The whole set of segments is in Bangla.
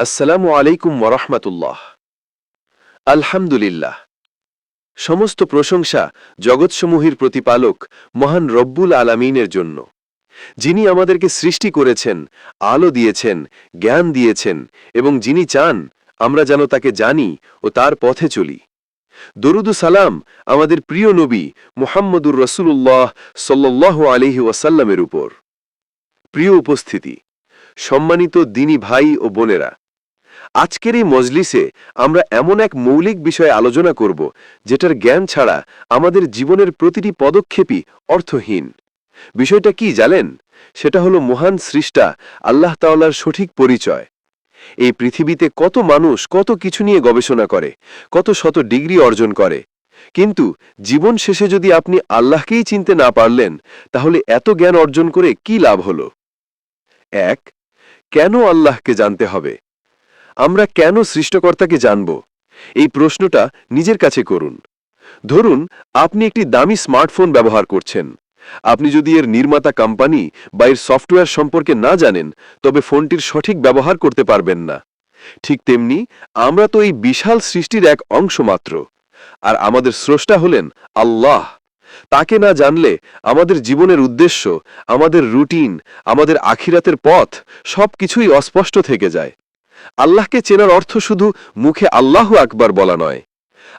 আসসালামু আলাইকুম ওরহমাতুল্লাহ আলহামদুলিল্লাহ। সমস্ত প্রশংসা জগৎসমূহের প্রতিপালক মহান রব্বুল আলামিনের জন্য। যিনি আমাদেরকে সৃষ্টি করেছেন, আলো দিয়েছেন, জ্ঞান দিয়েছেন এবং যিনি চান, আমরা যেন তাকে জানি ও তার পথে চলি। দরুদু সালাম আমাদের প্রিয় নবী মুহাম্মদুর রসুল্লাহ সাল্লাহ আলহি ওয়াসাল্লামের উপর। প্রিয় উপস্থিতি, সম্মানিত দিনী ভাই ও বোনেরা আজকের এই মজলিসে আমরা এমন এক মৌলিক বিষয়ে আলোচনা করব, যেটার জ্ঞান ছাড়া আমাদের জীবনের প্রতিটি পদক্ষেপই অর্থহীন। বিষয়টা কি জানেন? সেটা হলো মহান সৃষ্টা আল্লাহ তাওলার সঠিক পরিচয়। এই পৃথিবীতে কত মানুষ কত কিছু নিয়ে গবেষণা করে, কত শত ডিগ্রি অর্জন করে। কিন্তু জীবন শেষে যদি আপনি আল্লাহকেই চিনতে না পারলেন, তাহলে এত জ্ঞান অর্জন করে কি লাভ হল? এক, কেন আল্লাহকে জানতে হবে? আমরা কেন সৃষ্টকর্তাকে জানব? এই প্রশ্নটা নিজের কাছে করুন। ধরুন, আপনি একটি দামি স্মার্টফোন ব্যবহার করছেন। আপনি যদি এর নির্মাতা কোম্পানি বা এর সফটওয়্যার সম্পর্কে না জানেন, তবে ফোনটির সঠিক ব্যবহার করতে পারবেন না। ঠিক তেমনি, আমরা তো এই বিশাল সৃষ্টির এক অংশ মাত্র। আর আমাদের স্রষ্টা হলেন আল্লাহ। তাকে না জানলে আমাদের জীবনের উদ্দেশ্য, আমাদের রুটিন, আমাদের আখিরাতের পথ সব কিছুই অস্পষ্ট থেকে যায়। আল্লাহকে চেনার অর্থ শুধু মুখে আল্লাহ আকবার বলা নয়।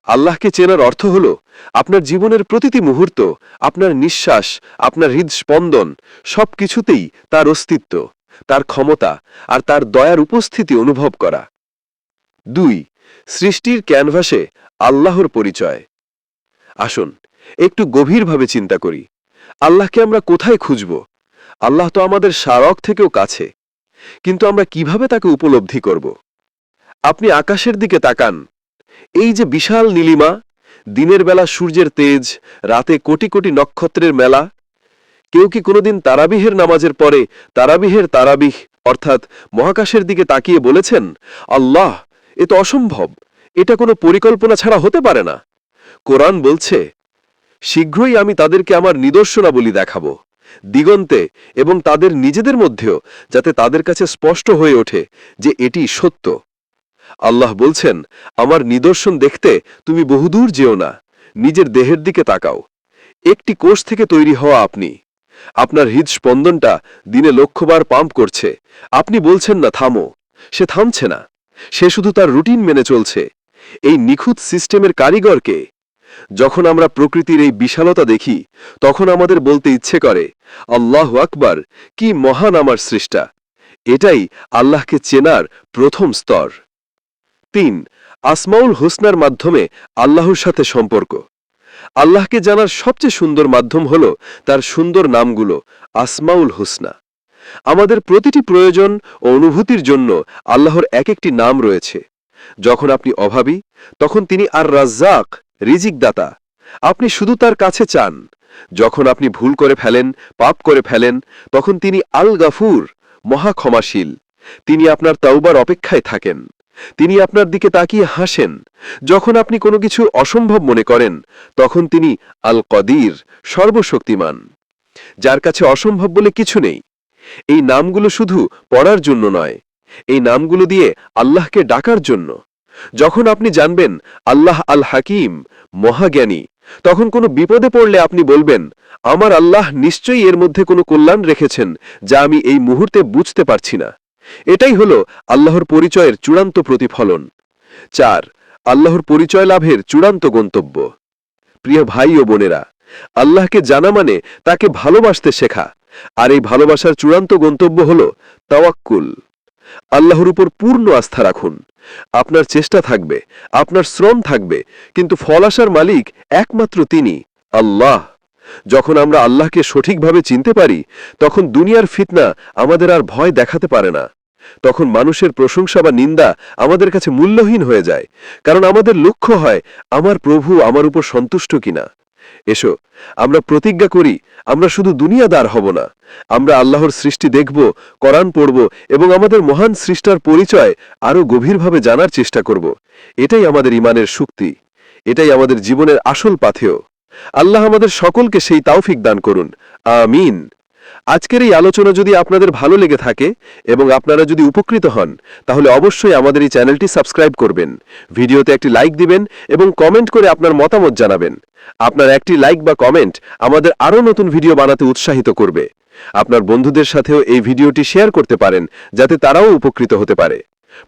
আল্লাহকে চেনার অর্থ হল, আপনার জীবনের প্রতিটি মুহূর্ত, আপনার নিঃশ্বাস, আপনার হৃদস্পন্দন সব কিছুতেই তার অস্তিত্ব, তার ক্ষমতা আর তার দয়ার উপস্থিতি অনুভব করা। দুই, সৃষ্টির ক্যানভাসে আল্লাহর পরিচয়। আসুন, একটু গভীরভাবে চিন্তা করি। আল্লাহকে আমরা কোথায় খুঁজব? আল্লাহ তো আমাদের সারক থেকেও কাছে। কিন্তু আমরা কীভাবে তাকে উপলব্ধি করব? আপনি আকাশের দিকে তাকান। এই যে বিশাল নীলিমা, দিনের বেলা সূর্যের তেজ, রাতে কোটি কোটি নক্ষত্রের মেলা, কেউ কি কোনোদিন তারাবিহের নামাজের পরে তারাবিহের তারাবিহ, অর্থাৎ মহাকাশের দিকে তাকিয়ে বলেছেন, আল্লাহ, এ তো অসম্ভব, এটা কোনো পরিকল্পনা ছাড়া হতে পারে না। কোরআন বলছে, শীঘ্রই আমি তাদেরকে আমার নিদর্শনাবলী দেখাবো। দিগন্তে এবং তাদের নিজেদের মধ্যেও যাতে তাদের কাছে স্পষ্ট হয়ে ওঠে যে এটি সত্য। আল্লাহ বলছেন, আমার নিদর্শন দেখতে তুমি বহুদূর যেও না, নিজের দেহের দিকে তাকাও। একটি কোষ থেকে তৈরি হওয়া আপনি। আপনার হৃদস্পন্দনটা দিনে লক্ষ্যবার পাম্প করছে। আপনি বলছেন না, থামো। সে থামছে না। সে শুধু তার রুটিন মেনে চলছে। এই নিখুঁত সিস্টেমের কারিগরকে যখন আমরা প্রকৃতির এই বিশালতা দেখি, তখন আমাদের বলতে ইচ্ছে করে, আল্লাহ আকবার, কি মহান আমার সৃষ্টা। এটাই আল্লাহকে চেনার প্রথম স্তর। তিন, আসমাউল হোসনার মাধ্যমে আল্লাহর সাথে সম্পর্ক। আল্লাহকে জানার সবচেয়ে সুন্দর মাধ্যম হল তার সুন্দর নামগুলো, আসমাউল হোসনা। আমাদের প্রতিটি প্রয়োজন ও অনুভূতির জন্য আল্লাহর এক একটি নাম রয়েছে। যখন আপনি অভাবী, তখন তিনি আর রাজ্জাক রিজিক দাতা আপনি শুধু তার কাছে চান। যখন আপনি ভুল করে ফেলেন, পাপ করে ফেলেন, তখন তিনি আল গাফুর মহা ক্ষমাশীল তিনি আপনার তাওবার অপেক্ষায় থাকেন। তিনি আপনার দিকে তাকিয়ে হাসেন। যখন আপনি কোনো কিছু অসম্ভব মনে করেন, তখন তিনি আল কদির সর্বশক্তিমান। যার কাছে অসম্ভব বলে কিছু নেই। এই নামগুলো শুধু পড়ার জন্য নয়। এই নামগুলো দিয়ে আল্লাহকে ডাকার জন্য। যখন আপনি জানবেন আল্লাহ আল হাকিম মহাজ্ঞানী, তখন কোনো বিপদে পড়লে আপনি বলবেন, আমার আল্লাহ নিশ্চয়ই এর মধ্যে কোনো কল্যাণ রেখেছেন যা আমি এই মুহূর্তে বুঝতে পারছি না। এটাই হল আল্লাহর পরিচয়ের চূড়ান্ত প্রতিফলন। চার, আল্লাহর পরিচয় লাভের চূড়ান্ত গন্তব্য। প্রিয় ভাই ও বোনেরা, আল্লাহকে জানা মানে তাকে ভালোবাসতে শেখা, আর এই ভালোবাসার চূড়ান্ত গন্তব্য হল তাওয়াক্কুল। আল্লাহর উপর পূর্ণ আস্থা রাখুন। আপনার চেষ্টা থাকবে, আপনার শ্রম থাকবে, কিন্তু ফল আসার মালিক একমাত্র তিনি, আল্লাহ। যখন আমরা আল্লাহকে সঠিকভাবে চিনতে পারি, তখন দুনিয়ার ফিতনা আমাদের আর ভয় দেখাতে পারে না। তখন মানুষের প্রশংসা বা নিন্দা আমাদের কাছে মূল্যহীন হয়ে যায়, কারণ আমাদের লক্ষ্য হয়, আমার প্রভু আমার উপর সন্তুষ্ট কিনা। এসো, আমরা প্রতিজ্ঞা করি, আমরা শুধু দুনিয়াদার হব না। আমরা আল্লাহর সৃষ্টি দেখব করান পড়ব এবং আমাদের মহান সৃষ্টার পরিচয় আরও গভীরভাবে জানার চেষ্টা করব। এটাই আমাদের ইমানের শক্তি। এটাই আমাদের জীবনের আসল পাথেয়। আল্লাহ আমাদের সকলকে সেই তাওফিক দান করুন। আমিন। আজকের এই আলোচনা যদি আপনাদের ভালো লেগে থাকে এবং আপনারা যদি উপকৃত হন, তাহলে অবশ্যই আমাদের এই চ্যানেলটি সাবস্ক্রাইব করবেন, ভিডিওতে একটি লাইক দিবেন এবং কমেন্ট করে আপনার মতামত জানাবেন। আপনার একটি লাইক বা কমেন্ট আমাদের আরও নতুন ভিডিও বানাতে উৎসাহিত করবে। আপনার বন্ধুদের সাথেও এই ভিডিওটি শেয়ার করতে পারেন, যাতে তারাও উপকৃত হতে পারে।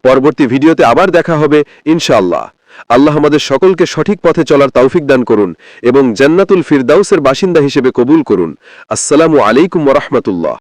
পরবর্তী ভিডিওতে আবার দেখা হবে, ইনশাআল্লাহ। আল্লাহ আমাদের সকলকে সঠিক পথে চলার তৌফিক দান করুন এবং জান্নাতুল ফিরদাউসের বাসিন্দা হিসেবে কবুল করুন। আসসালামু আলাইকুম ওরহমতুল্লাহ